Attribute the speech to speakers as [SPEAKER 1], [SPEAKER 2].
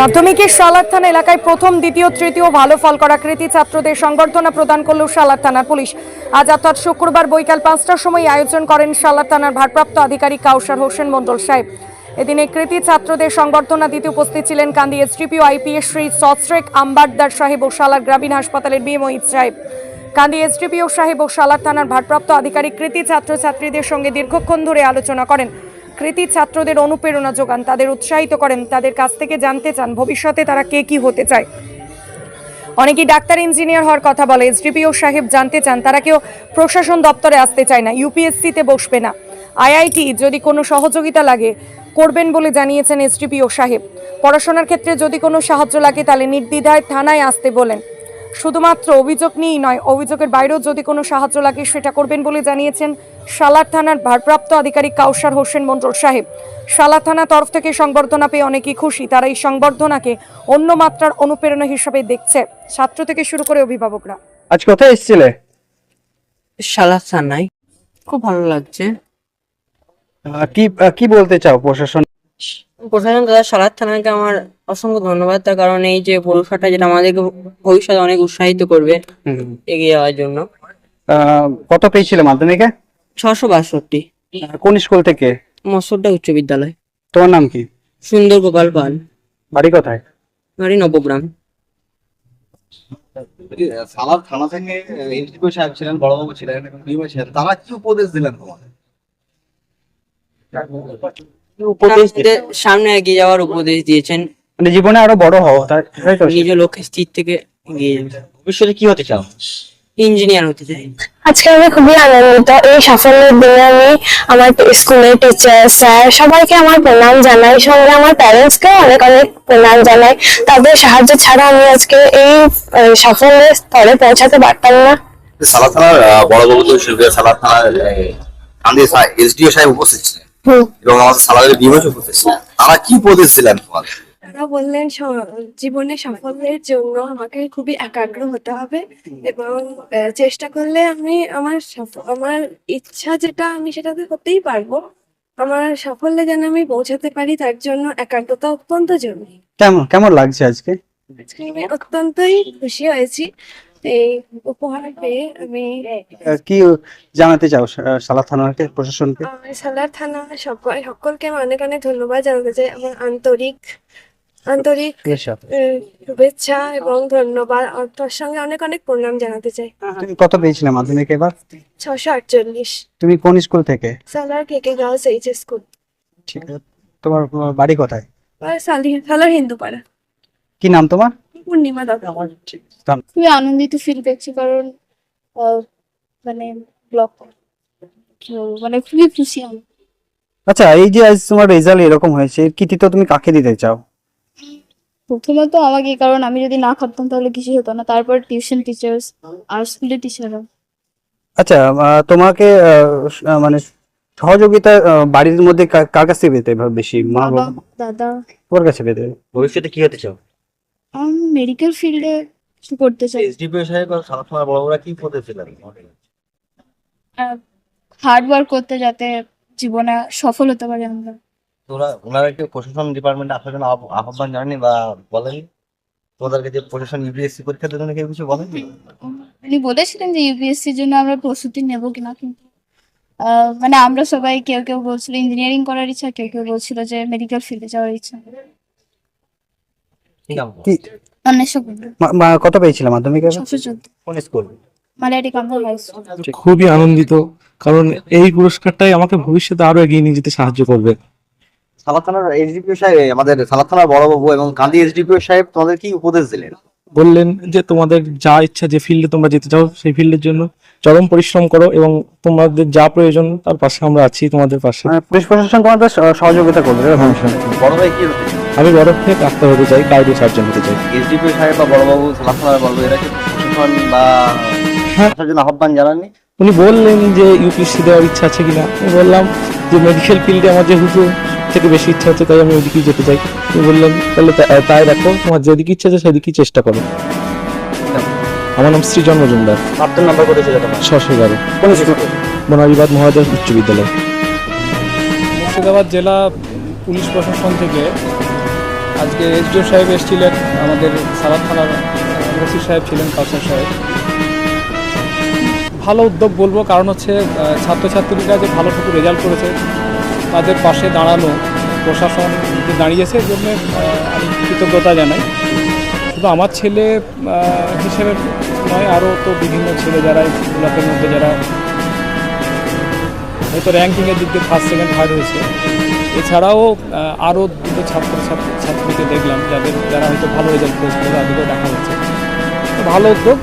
[SPEAKER 1] মাধ্যমিকের সালার থানা এলাকায় প্রথম, দ্বিতীয়, তৃতীয় ভালো ফল করা কৃতি ছাত্রদের সংবর্ধনা প্রদান করল সালার থানার পুলিশ। আজ অর্থাৎ শুক্রবার বৈকাল পাঁচটার সময় আয়োজন করেন সালার থানার ভারপ্রাপ্ত আধিকারিক কাউসার হোসেন মন্ডল সাহেব। এদিনে কৃতি ছাত্রদের সংবর্ধনা দিতে উপস্থিত ছিলেন কান্দি এসডিপিও আইপিএস শ্রী সশ্রেক আম্বারদার সাহেব ও সালার গ্রামীণ হাসপাতালের বি মহিত সাহেব। কান্দি এসডিপিও সাহেব ও সালার থানার ভারপ্রাপ্ত আধিকারিক কৃতি ছাত্রছাত্রীদের সঙ্গে দীর্ঘক্ষণ ধরে আলোচনা করেন। কৃতি ছাত্রদের অনুপ্রেরণা যোগান, তাদের উৎসাহিত করেন, তাদের কাছ থেকে জানতে চান ভবিষ্যতে তারা কে কি হতে চায়। অনেকেই ডাক্তার, ইঞ্জিনিয়ার হওয়ার কথা বলে, এসডিপিও সাহেব জানতে চান, তারা কেউ প্রশাসন দপ্তরে আসতে চায় না ইউপিএসসিতে বসবে না। আইআইটি যদি কোনো সহযোগিতা লাগে, করবেন বলে জানিয়েছেন এসডিপিও সাহেব। পড়াশোনার ক্ষেত্রে যদি কোনো সাহায্য লাগে, তাহলে নির্দ্বিধায় থানায় আসতে বলেন। শুধুমাত্র অভিযোগ নিয়েই নয় অভিযোগের বাইরেও যদি কোনো সাহায্য লাগে সেটা করবেন বলে জানিয়েছেন সালার থানার ভারপ্রাপ্ত আধিকারিক কাউসার হোসেন মন্ডল সাহেব। সালার থানা তরফ থেকে সংবর্ধনা পেয়ে অনেকেই খুশি। তারা এই সংবর্ধনাকে অন্য মাত্রার অনুপ্রেরণা হিসেবে দেখছে। ছাত্র থেকে শুরু করে অভিভাবকরা।
[SPEAKER 2] আজ কোথায় এসেছিলে?
[SPEAKER 3] সালাদ থানায়। খুব ভালো লাগছে।
[SPEAKER 2] আহ, কি আহ, কি বলতে চাও প্রশাসন?
[SPEAKER 3] প্রশাসন দাদা সালাদ থানাকে আমার অসংখ্য ধন্যবাদ তার কারণ এই যে পরীক্ষাটা যেটা আমাদেরকে ভবিষ্যতে অনেক উৎসাহিত করবে। এগিয়ে যাওয়ার জন্য।
[SPEAKER 2] কত পেয়েছিলে মাধ্যমিকে?
[SPEAKER 3] ছশো বাষট্টি।
[SPEAKER 2] কোন স্কুল থেকে?
[SPEAKER 3] মসুরটা উচ্চ বিদ্যালয়।
[SPEAKER 2] তোমার নাম কি?
[SPEAKER 3] সুন্দর গোপাল পাল।
[SPEAKER 2] বাড়ি কোথায়?
[SPEAKER 3] বাড়ি নবগ্রাম।
[SPEAKER 4] সালাদ থানা থেকে এনজিপি সাহেব ছিলেন বড়বাবু ছিলেন। তারা কি উপদেশ দিলেন তোমাদের?
[SPEAKER 3] ছাত্রদের সামনে এগিয়ে যাওয়ার উপদেশ দিয়েছেন।
[SPEAKER 2] মানে জীবনে আরও বড় হও তাই তাই তো?
[SPEAKER 3] নিজ লক্ষ্যে স্থির থেকে এগিয়ে যাবে।
[SPEAKER 4] ভবিষ্যতে কি হতে চাও?
[SPEAKER 3] ইঞ্জিনিয়ার হতে চাই।
[SPEAKER 5] আজকে আমি খুবই আনন্দিত এই সাফল্যের দিনে আমি আমার স্কুলের টিচার স্যার সবাইকে আমার প্রণাম জানাই সঙ্গে আমার প্যারেন্টসকেও অনেক অনেক প্রণাম জানাই। তাদের সাহায্য ছাড়া আমি আজকে এই সাফল্যের স্তরে পৌঁছাতে পারতাম না।
[SPEAKER 4] থানার তো শিল্পীরা সালাদ থানার এসডিও সাহেব উপস্থিত ছিলেন। এবং আমাদের সালাদের বিমা উপস্থিত ছিলেন তারা কি উপদেশ দিলেন তোমাদের
[SPEAKER 6] তারা বললেন জীবনে সাফল্যের জন্য আমাকে খুবই একাগ্র হতে হবে এবং চেষ্টা করলে আমি আমার আমার ইচ্ছা যেটা আমি সেটাতে করতেই পারব। আমার সাফল্যে যেন আমি পৌঁছাতে পারি তার জন্য একাগ্রতা অত্যন্ত জরুরি।
[SPEAKER 2] কেমন কেমন লাগছে আজকে?
[SPEAKER 6] আজকে আমি অত্যন্তই খুশি হয়েছি। এই উপহার পেয়ে আমি
[SPEAKER 2] কি জানাতে চাও সা- সালা থানাকে প্রশাসনকে?
[SPEAKER 6] আমার সালার থানা সকল সকলকে অনেক অনেক ধন্যবাদ জানাতে চাই। আমার আন্তরিক আন্তরিক শুভেচ্ছা। এবং ধন্যবাদ। তার সঙ্গে অনেক অনেক প্রণাম জানাতে চাই।
[SPEAKER 2] তুমি কত পেয়েছিলে মাধ্যমিকে এবার?
[SPEAKER 6] ছশো আটচল্লিশ।
[SPEAKER 2] তুমি কোন স্কুল থেকে?
[SPEAKER 6] সালার কেকে গার্লস এইচ এস স্কুল।
[SPEAKER 2] ঠিক আছে। তোমার বাড়ি কোথায়?
[SPEAKER 6] সালার হিন্দু পাড়া
[SPEAKER 2] কি নাম তোমার?
[SPEAKER 6] পূর্ণিমা দাদা
[SPEAKER 2] তাম-
[SPEAKER 7] খুবই আনন্দিত ফিল করছি কারণ আহ, মানে ব্লক মানে খুবই খুশি আমি।
[SPEAKER 2] আচ্ছা এই যে আজ তোমার রেজাল্ট এরকম হয়েছে এর কৃতিত্ব তুমি কাকে দিতে চাও?
[SPEAKER 7] প্রথমত আমাকে কারণ আমি যদি না খাটতাম তাহলে কিছু হতো না। তারপর টিউশন টিচার্স আর স্কুলের টিচাররা
[SPEAKER 2] আচ্ছা তোমাকে আহ, মানে সহযোগিতা বাড়ির মধ্যে কার কাছ থেকে পেতে বেশি? মা
[SPEAKER 7] বাবা
[SPEAKER 2] বাবা?
[SPEAKER 7] দাদা।
[SPEAKER 2] তোমার কাছে পেতে
[SPEAKER 4] ভবিষ্যতে কি হতে চাও?
[SPEAKER 7] আমি মেডিকেল ফিল্ডে কিছু করতে চাই।
[SPEAKER 4] এসডিপি সাহেব আর থানার বড়বাবুরা কি দিলেন
[SPEAKER 7] হার্ড ওয়ার্ক করতে যাতে জীবনে সফল হতে পারি আমরা।
[SPEAKER 4] তোরা ওনারা কি প্রশাসন ডিপার্টমেন্টে আসার জন্য আহ্ব- আহ্বান জানানি বা বলেনি তোমাদেরকে যে প্রশাসন ইউপিএসসি পরীক্ষা জন্য কেউ কিছু বলেনি
[SPEAKER 7] উনি বলেছিলেন যে ইউপিএসসির জন্য আমরা প্রস্তুতি নেব কিনা কিন্তু আহ, মানে আমরা সবাই কেউ কেউ বলছিল ইঞ্জিনিয়ারিং করার ইচ্ছা কেউ কেউ বলছিল যে মেডিকেল ফিল্ডে যাওয়ার ইচ্ছা
[SPEAKER 4] কি নাম
[SPEAKER 2] কি
[SPEAKER 7] অন্বেষক বলল
[SPEAKER 2] মা- মা- কত পেয়েছিলে মাধ্যমিকে
[SPEAKER 4] কোন স্কুল?
[SPEAKER 7] স্কুল।
[SPEAKER 8] খুবই আনন্দিত কারণ এই পুরস্কারটাই আমাকে ভবিষ্যতে আরও এগিয়ে নিয়ে যেতে সাহায্য করবে।
[SPEAKER 4] সালাদ থানার এসডিপিও সাহেব আমাদের সালাদ থানার বড়বাবু এবং কান্দি এসডিপিও সাহেব তোমাদের কি উপদেশ দিলেন?
[SPEAKER 8] বললেন যে তোমাদের যা ইচ্ছা যে ফিল্ডে তোমরা যেতে চাও সেই ফিল্ডের জন্য চরম পরিশ্রম করো এবং তোমাদের যা প্রয়োজন তার পাশে আমরা আছি তোমাদের পাশে।
[SPEAKER 2] মানে পুলিশ প্রশাসন তোমাদের সহযোগিতা করবে।
[SPEAKER 4] বড় ভাই কি
[SPEAKER 8] আমি বড় থেকে ডাক্তার হতে চাই কার্ডিও সার্জন হতে চাই।
[SPEAKER 4] এসডিপিও সাহেব বা বড়বাবু থানার বড়বাবু এরা কি প্রশাসন বা
[SPEAKER 8] হ্যাঁ।
[SPEAKER 4] জন্য আহ্বান জানাননি?
[SPEAKER 8] উনি বললেন যে ইউপিএসসি দেওয়ার ইচ্ছা আছে কিনা। আমি বললাম যে মেডিকেল ফিল্ডে আমার যেহেতু থেকে বেশি ইচ্ছা হচ্ছে তাই আমি ওইদিকেই যেতে চাই। উনি বললেন তাহলে তাই দেখো তোমার যেদিকে ইচ্ছা আছে সেদিকেই চেষ্টা করো। আমার নাম সৃজন মজুমদার
[SPEAKER 4] প্রাপ্ত নাম্বার কত ছিল তোমার?
[SPEAKER 8] ছশো এগারো
[SPEAKER 4] কোন
[SPEAKER 8] মহাদেব উচ্চ বিদ্যালয়।
[SPEAKER 9] মুর্শিদাবাদ জেলা পুলিশ প্রশাসন থেকে আজকে এসডিও সাহেব এসেছিলেন, আমাদের সালাদ থানার ওসি সাহেব ছিলেন, কাউসার সাহেব। ভালো উদ্যোগ বলব, কারণ হচ্ছে ছাত্রছাত্রীরা যে ভালোটুকু রেজাল্ট করেছে, তাদের পাশে দাঁড়ানো প্রশাসন যে দাঁড়িয়েছে এর জন্য আমি কৃতজ্ঞতা জানাই। শুধু আমার ছেলে হিসেবে নয়, আরও তো বিভিন্ন ছেলে যারা ব্লকের মধ্যে যারা, হয়তো র্যাঙ্কিংয়ের দিক দিয়ে ফার্স্ট সেকেন্ড থার্ড হয়েছে। এছাড়াও আরও দুটো ছাত্র ছাত্র ছাত্রীকে দেখলাম যাদের, যারা হয়তো ভালো রেজাল্ট করেছিল তাদেরকেও দেখা হচ্ছে। ভালো উদ্যোগ